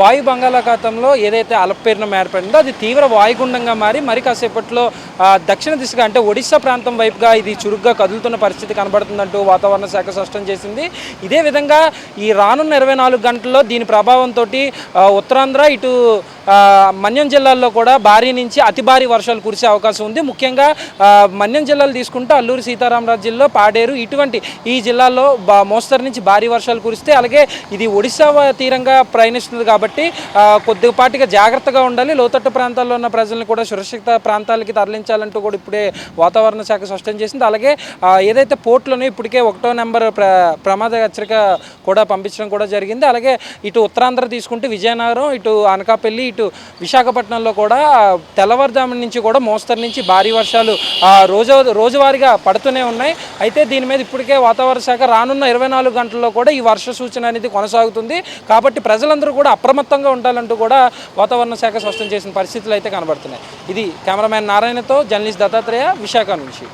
వాయు బంగాళాఖాతంలో ఏదైతే అల్పపీడనం ఏర్పడిందో అది తీవ్ర వాయుగుండంగా మారి మరి కాసేపట్లో దక్షిణ దిశగా అంటే ఒడిశా ప్రాంతం వైపుగా ఇది చురుగ్గా కదులుతున్న పరిస్థితి కనబడుతుందంటూ వాతావరణ శాఖ స్పష్టం చేసింది. ఇదే విధంగా ఈ రానున్న ఇరవై నాలుగు గంటల్లో దీని ప్రభావంతో ఉత్తరాంధ్ర ఇటు మన్యం జిల్లాల్లో కూడా భారీ నుంచి అతి భారీ వర్షాలు కురిసే అవకాశం ఉంది. ముఖ్యంగా మన్యం జిల్లాలు తీసుకుంటే అల్లూరు సీతారామరాజు జిల్లా పాడేరు ఇటువంటి ఈ జిల్లాల్లో మోస్తరు నుంచి భారీ వర్షాలు కురిస్తే అలాగే ఇది ఒడిశా తీరంగా ప్రయాణిస్తుంది కాబట్టి కాబట్టి కొద్దిపాటిగా జాగ్రత్తగా ఉండాలి. లోతట్టు ప్రాంతాల్లో ఉన్న ప్రజలను కూడా సురక్షిత ప్రాంతాలకి తరలించాలంటూ కూడా ఇప్పుడే వాతావరణ శాఖ స్పష్టం చేసింది. అలాగే ఏదైతే పోర్టులను ఇప్పటికే ఒకటో నెంబర్ ప్ర ప్రమాద హెచ్చరిక కూడా పంపించడం కూడా జరిగింది. అలాగే ఇటు ఉత్తరాంధ్ర తీసుకుంటే విజయనగరం ఇటు అనకాపల్లి ఇటు విశాఖపట్నంలో కూడా తెల్లవారుజాము నుంచి కూడా మోస్తరు నుంచి భారీ వర్షాలు రోజు రోజువారీగా పడుతూనే ఉన్నాయి. అయితే దీని మీద ఇప్పటికే వాతావరణ శాఖ రానున్న ఇరవై నాలుగు గంటల్లో కూడా ఈ వర్ష సూచన అనేది కొనసాగుతుంది. కాబట్టి ప్రజలందరూ కూడా అప్రమత్తంగా ఉండాలంటూ కూడా వాతావరణ శాఖ స్పష్టం చేసిన పరిస్థితులు అయితే కనబడుతున్నాయి. ఇది కెమెరామ్యాన్ నారాయణతో జర్నలిస్ట్ దత్తాత్రేయ విశాఖ నుంచి.